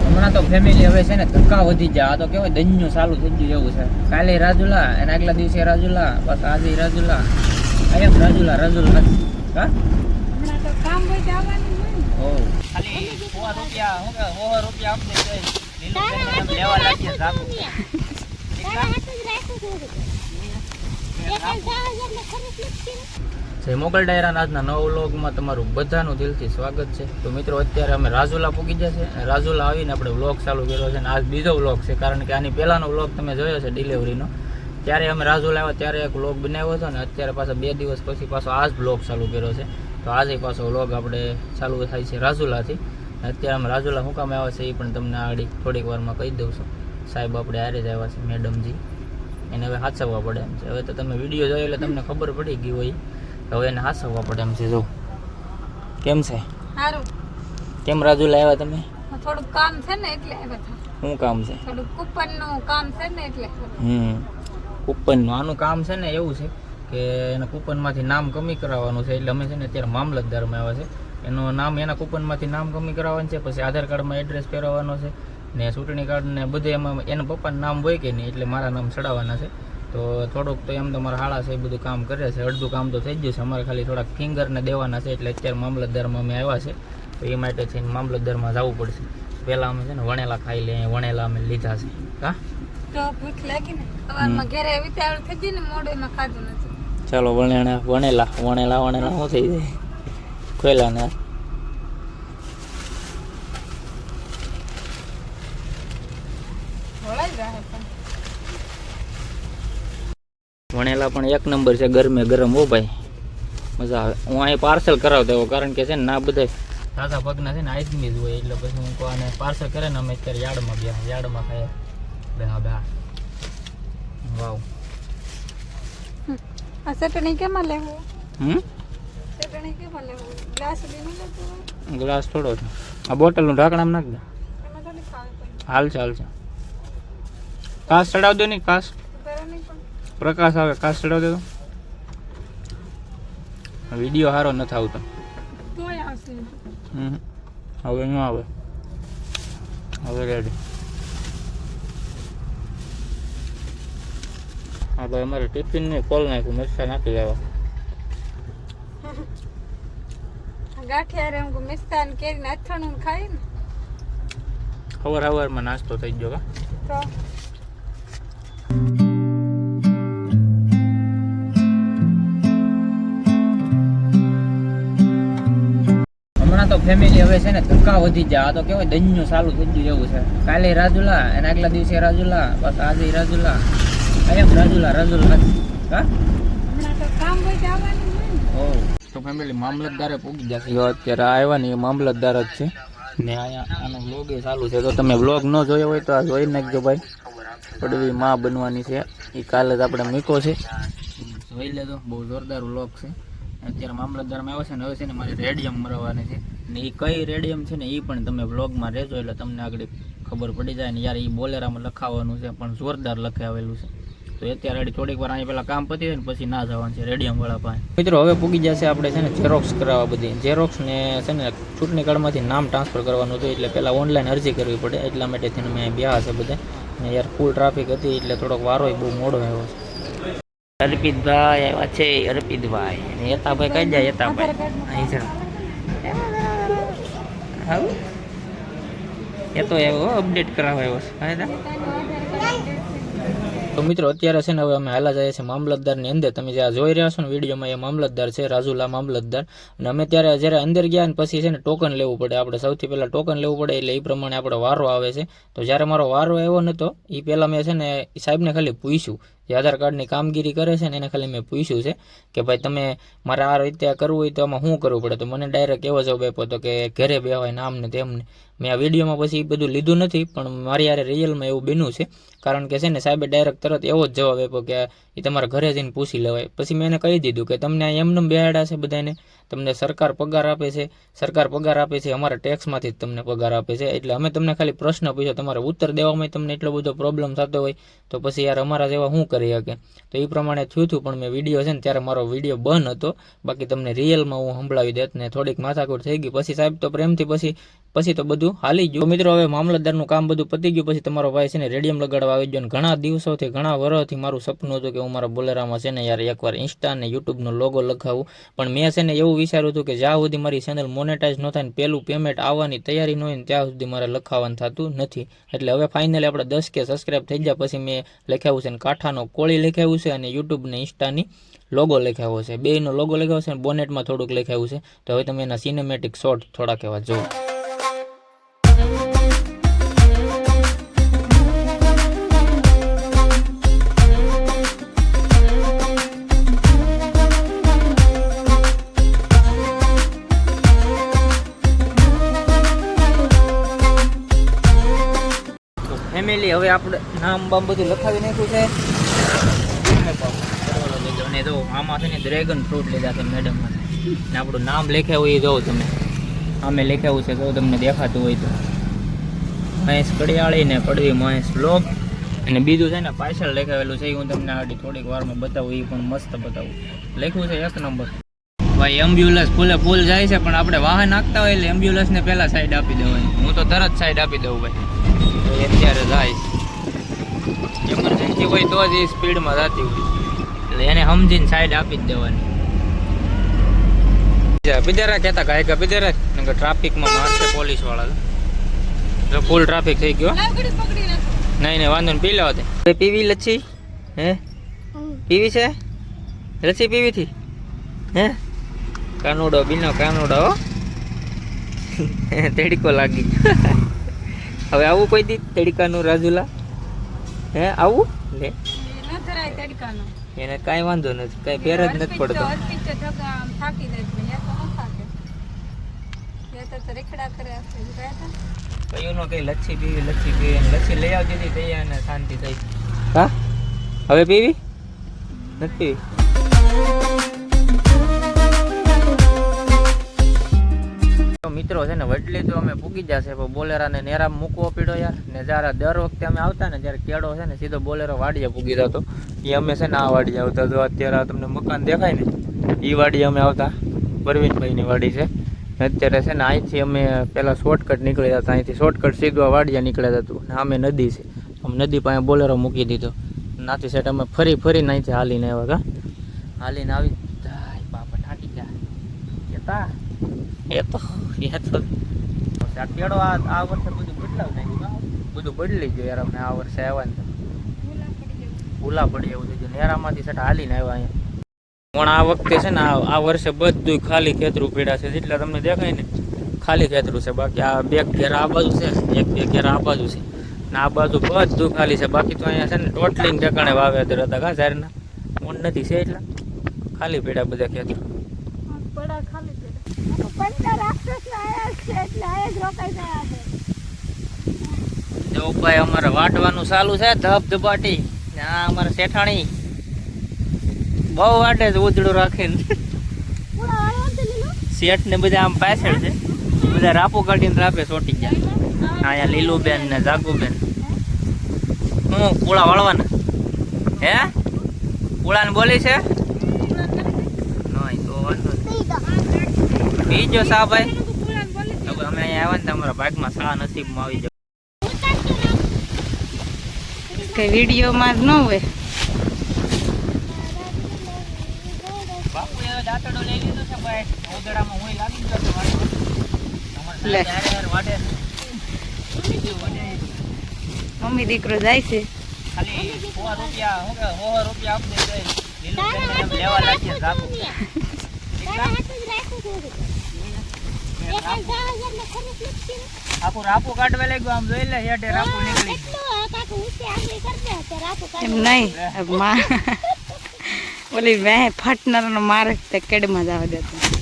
હમણાં તો ફેમિલી હવે છે ને ધક્કા વધી જાય આ તો કેવાય દંજનું ચાલુ થઈ ગયું એવું છે. કાલે રાજુલા અને આગલા દિવસે રાજુલા બસ આજે રાજુલા. એમ રાજુલા રાજુલા હા? હમણાં તો કામ હોય તો હોય ઓ. ખાલી સો રૂપિયા સો રૂપિયા આપને લીલું લેવા લાગીએ સાબુ. જય મોગલ ડાયરાના આજના નવા વ્લોગમાં તમારું બધાનું દિલથી સ્વાગત છે. તો મિત્રો, અત્યારે અમે રાજુલા પૂગી જશે અને રાજુલા આવીને આપણે વ્લોગ ચાલુ કર્યો છે અને આજ બીજો વ્લોગ છે, કારણ કે આની પહેલાનો વ્લોગ તમે જોયો છે ડિલિવરીનો. ત્યારે અમે રાજુલા આવ્યા, ત્યારે એક વ્લોગ બનાવ્યો હતો ને અત્યારે પાછા બે દિવસ પછી પાછો આ જ વ્લોગ ચાલુ કર્યો છે. તો આજે પાછો વ્લોગ આપણે ચાલુ થાય છે રાજુલાથી. અત્યારે અમે રાજુલા શું કામ આવ્યા છે એ પણ તમને આગળ થોડીક વારમાં કહી દઉં છું. સાહેબ આપણે હારે જ આવ્યા છે, મેડમજી. એને હવે સાચવવા પડે એમ છે. હવે તો તમે વીડિયો જોયો એટલે તમને ખબર પડી ગઈ હોય. હવે એને હાસવવા પડે એમ છે જો. કેમ છે? સારું કેમ રાજુ લાવ્યા તમે? થોડુંક કામ છે ને એટલે આવ્યા હતા. શું કામ છે? થોડુંક કૂપનનું કામ છે ને એટલે હમ. કૂપનનું આનું કામ છે ને એવું છે કે એના કૂપનમાંથી નામ કમી કરાવવાનું છે. એટલે અમે છે ને અત્યારે મામલતદારમાં આવ્યા છે. એનું નામ એના કૂપનમાંથી નામ કમી કરાવવાનું છે. પછી આધાર કાર્ડમાં એડ્રેસ ફેરવવાનો છે. ને ચૂંટણી કાર્ડ ને બધે એમાં એના પપ્પાનું નામ હોય કે નહીં એટલે મારા નામ ચડાવવાના છે. તો થોડુંક તો એમ તો મારા હાળા છે એ બધું કામ કરે છે. અડધું કામ તો થઈ ગયું છે અમારે ખાલી થોડાક ફિંગરને દેવાના છે એટલે અત્યારે મામલતદારમાં અમે આવ્યા છે. તો એ માટે થઈને મામલતદારમાં જવું પડશે. પહેલાં અમે છે ને વણેલા ખાઈ લઈએ વણેલા અમે લીધા છે. હા? તો ભૂખ લાગી ને? સવારમાં ઘરે વિતાવળ થઈ ગઈ ને મોડું ખાધું નથી. ચાલો વણેલા વણેલા વણેલા વણેલા શું થઈ જાય? ખોયલા ને વળાઈ પણ. વણેલા પણ એક નંબર છે ગરમે ગરમ. હો ભાઈ મજા આવે. હું અહીં પાર્સલ કરાવતો એવો કારણ કે છે ને ના બધા તાજા પગના છે ને આદમી જ હોય એટલે પછી હું આને પાર્સલ કરે ને અમે અત્યારે યાર્ડમાં ગયા. યાર્ડમાં ખાયા. બે હા બે વાવ. આ ચટણી કેમાં લેવું? હમ? ચટણી કેમાં લેવું? ગ્લાસ લેવું ગ્લાસ થોડો છે. આ બોટલનું ઢાંકણામાં નાખ દે. હાલ હાલ છે. કાસ ચડાવ દો ને કાસ. પ્રકાશ આવે કાસ ચડાવ દે તો વીડિયો સારો નથી આવતો. હવે ન આવે. હવે રેડી હા ભાઈ અમારે ટિફિન ને કોલ નાખ્યું મરચા નાખી લેવા. ગાંઠિયા રે હું મિસ્તાન કેરીને અથાણું ખાઈ ને. સવાર સવારમાં નાસ્તો થઈ ગયો કા? તો હમણાં તો ફેમિલી હવે છે ને ધક્કા વધી જાય આ તો કેવાય દંજનું ચાલુ થઈ ગયું એવું છે. કાલે રાજુલા અને આગલા દિવસે રાજુલા બસ આજે રાજુલા. એમ રાજુલા રાજુલા. હા? તો ફેમિલી મામલતદારે પૂગી જશે અત્યારે આવ્યા ને એ મામલતદાર જ છે. ને અહીંયા આનો વ્લોગ એ ચાલુ છે. તો તમે વ્લોગ ન જોયો હોય તો આ જોઈ નાખજો ભાઈ. પડવી માં બનવાની છે. એ કાલે જ આપણે મીકો છે. જોઈ લેજો. બહુ જોરદાર વ્લોગ છે. અત્યારે મામલતદારમાં આવ્યો છે ને હવે છે ને મારે રેડિયમ મરવાની છે. ને એ કઈ રેડિયમ છે ને એ પણ તમે બ્લોગમાં રહેજો એટલે તમને આગળ ખબર પડી જાય ને યાર એ બોલેરામાં લખાવવાનું છે પણ જોરદાર લખાવેલું છે. તો અત્યારે થોડીક વાર અહીંયા પેલા કામ પતી જાય ને પછી ના જવાનું છે રેડિયમ વાળા પાસે. મિત્રો હવે પૂગી જશે આપણે છે ને ઝેરોક્સ કરાવવા બધી. ઝેરોક્સ ને છે ને ચૂંટણી કાર્ડમાંથી નામ ટ્રાન્સફર કરવાનું હતું એટલે પહેલાં ઓનલાઈન અરજી કરવી પડે. એટલા માટે થઈને મેં બ્યા છે બધા. ને યાર ફૂલ ટ્રાફિક હતી એટલે થોડોક વારો બહુ મોડો આવ્યો છે. અર્પિતભાઈ આવ્યા છે અર્પિતભાઈ. અને યતાભાઈ કઈ જાય યતાભાઈ અહીં છે. આવું એ તો એવો અપડેટ કરાવવા આવ્યો છે. તો મિત્રો, અત્યારે છે ને હવે અમે હાલા જઈએ છીએ મામલતદારની અંદર. તમે જે આ જોઈ રહ્યા છો ને વિડીયોમાં, એ મામલતદાર છે, રાજુલા મામલતદાર. અને અમે ત્યારે જ્યારે અંદર ગયા ને પછી છે ને ટોકન લેવું પડે. આપણે સૌથી પહેલાં ટોકન લેવું પડે, એટલે એ પ્રમાણે આપણો વારો આવે છે. તો જ્યારે મારો વારો આવ્યો નહોતો એ પહેલાં મેં છે ને સાહેબને ખાલી પૂછ્યું જે આધાર કાર્ડની કામગીરી કરે છે ને એને ખાલી મેં પૂછ્યું છે કે ભાઈ તમે મારે આ રીતે કરવું હોય તો આમાં શું કરવું પડે? તો મને ડાયરેક્ટ એવો જવાબ આપ્યો હતો કે ઘરે બેવાય નામ ને તેમને. મેં આ વિડીયોમાં પછી એ બધું લીધું નથી, પણ મારી યારે રિયલમાં એવું બન્યું છે. કારણ કે છે ને સાહેબે ડાયરેક્ટ તરત એવો જ જવાબ આપ્યો કે એ તમારા ઘરે જઈને પૂછી લેવાય. પછી મેં એને કહી દીધું કે તમને એમનેમ બેહાડ્યા છે બધાને તમને સરકાર પગાર આપે છે, સરકાર પગાર આપે છે, અમારા ટેક્સમાંથી જ તમને પગાર આપે છે. એટલે અમે તમને ખાલી પ્રશ્ન પૂછ્યો તમારે ઉત્તર દેવામાં તમને એટલો બધો પ્રોબ્લેમ થતો હોય, તો પછી યાર અમારા જેવા શું કરી શકે? તો એ પ્રમાણે થયું હતું, પણ મેં વીડિયો છે ને ત્યારે મારો વીડિયો બંધ હતો. બાકી તમને રિયલમાં હું સંભળાવી દેત ને થોડીક માથાકૂટ થઈ ગઈ. પછી સાહેબ તો પ્રેમથી પછી પછી તો બધું હાલી ગયું. મિત્રો, હવે મામલતદારનું કામ બધું પતી ગયું. પછી તમારો ભાઈ છે ને રેડિયમ લગાડવા આવી ગયો ઘણા દિવસોથી, ઘણા વર્ષથી મારું સપનું હતું કે હું મારા બોલેરામાં છે ને યાર એકવાર ઇન્સ્ટા અને યુટ્યુબનો લોગો લખાવું. પણ મેં છે ને એવું વિચાર્યું હતું કે જ્યાં સુધી મારી ચેનલ મોનેટાઇઝ ન થાય ને પહેલું પેમેન્ટ આવવાની તૈયારી ન હોય ને ત્યાં સુધી મારે લખાવાનું થતું નથી. એટલે હવે ફાઇનલી આપણે દસ કે સબસ્ક્રાઈબ થઈ ગયા. પછી મેં લખાવ્યું છે ને કાંઠાનો કોળી લખાવ્યું છે અને યુટ્યુબ ને ઇન્સ્ટાની લોગો લખાવ્યો છે. બેયનો લોગો લખાવ્યો છે અને બોનેટમાં થોડુંક લખાવ્યું છે. તો હવે તમે એના સિનેમેટિક શોર્ટ થોડાક એવા જુઓ હવે આપણે નામ બામ બધું લખાવી નાખ્યું છે. અને જો, આમાં છે ને ડ્રેગન ફ્રૂટ લીધા છે મેડમ ને. આપણું નામ લખાયું એ જોવો તમે. આમે લખાયું છે, જો તમને દેખાતું હોય તો. મહેશ કડિયાળી ને પડવી મહેશ બ્લોગ અને બીજું છે ને પાર્સલ લખાવેલું છે, એ હું તમને આડી થોડીક વારમાં બતાવું, એ પણ મસ્ત બતાવું. લખ્યું છે એક નંબર. ભાઈ એમ્બ્યુલન્સ ફૂલે ફૂલ જાય છે, પણ આપણે વાહન નાખતા હોય એટલે એમ્બ્યુલન્સને પહેલાં સાઈડ આપી દેવાની હું તો તરત સાઈડ આપી દઉં ભાઈ. અત્યારે જાય. એમરજન્સી હોય તો જ એ સ્પીડમાં જતી હોય. એટલે એને સમજીને સાઈડ આપી જ દેવાની. બિચારા કહેતા ગાયકા બિચારા નકર ટ્રાફિકમાં મારશે પોલીસવાળા તો. ફૂલ ટ્રાફિક થઈ ગયો. નહીં નહીં વાંધો પી લેવા દે. પીવી લચ્છી? હે? પીવી છે? લચ્છી પીવી થી હે? કાનુડો બીનો કાનુડો હો. તેડીકો લાગી હવે આવું કોઈ દી? તડકાનું રાજુલા? હે આવું? ન એને કાંઈ વાંધો નથી કાંઈ ફેર જ નથી પડતો. કયું નો કઈ લચ્છી પીવી લચ્છી પીવી લચ્છી લઈ હતી તૈયાર શાંતિ થઈ. હા? હવે પીવી? નથી પીવી? મિત્રો છે ને, વડલી તો અમે પૂગી જશે પણ બોલેરાને નેરામ મૂકવો પડ્યો યાર. ને જ્યારે દર વખતે અમે આવતા ને, જ્યારે કેળો છે ને, સીધો બોલેરો વાડીએ પૂગી જતો. એ અમે છે ને આ વાડીએ આવતા. તો અત્યારે તમને મકાન દેખાય ને એ વાડીએ અમે આવતા. પરવીનભાઈની વાડી છે. અત્યારે છે ને અહીંથી અમે પહેલાં શોર્ટકટ નીકળી જતા. અહીંથી શોર્ટકટ સીધું આ વાડિયા નીકળ્યા જતું ને અમે નદી છે. આમ નદી પાસે બોલેરો મૂકી દીધો. નાથી સેટ અમે ફરી ફરીને અહીંથી હાલીને આવ્યા હતા હાલીને આવી જાય બાપા ઠાકી ગયા કેતા એ તો એ તો. આ કેળો આ આ વર્ષે બધું બદલાવ નાખ્યું બધું બદલી ગયું યાર અમને આ વર્ષે આવ્યા ને ભૂલા પડી એવું થઈ ગયું. નેરામાંથી સેટ હાલીને આવ્યા અહીંયા. પણ આ વખતે છે ને આ આ વર્ષે બધું ખાલી ખેતરું પીડા છે જેટલા તમને દેખાય ને ખાલી ખેતરું છે. બાકી આ બે ઘેર આ બાજુ છે એક બે ઘેર આ બાજુ છે. ને આ બાજુ બધું ખાલી છે. બાકી તો અહીંયા છે ને ટોટલી ઠેકાણે વાવેતર હતા ઘા ઝારના ઊંડ નથી છે એટલા. ખાલી પીડા બધા ખેતર. ખાલી જ ભાઈ, અમારે વાટવાનું ચાલુ છે, ધબ ધબાટી. આ અમારે શેઠાણી. બહુ વાટે છે ઉધડું રાખીને. શેઠ ને બધા આમ પાછળ છે. બધા રાપો કાઢીને રાપે સોટી ગયા. અહીંયા લીલુબેન ને જાગુબેન. હું પૂળા વાળવાના. હે? પૂળાને બોલી છે નહીં તો વાંધો નહીં બીજો સા ભાઈ? અમે અહીંયા આવ્યા ને તમારા ભાગમાં સા નસીબમાં આવી જાવ કઈ વિડીયોમાં જ ન હોય. મમ્મી દીકરો જાય છે. ખાલી રૂપિયા રૂપિયા આપી દે લીલું લેવા લાગીએ આખું રાપુ કાઢવા લાગ્યું આમ જોઈ લે હેઠે રાપુ નીકળી એમ નહીં માં ઓલી મેં ફટનર મારે તે કેડમાં જવા દેતો.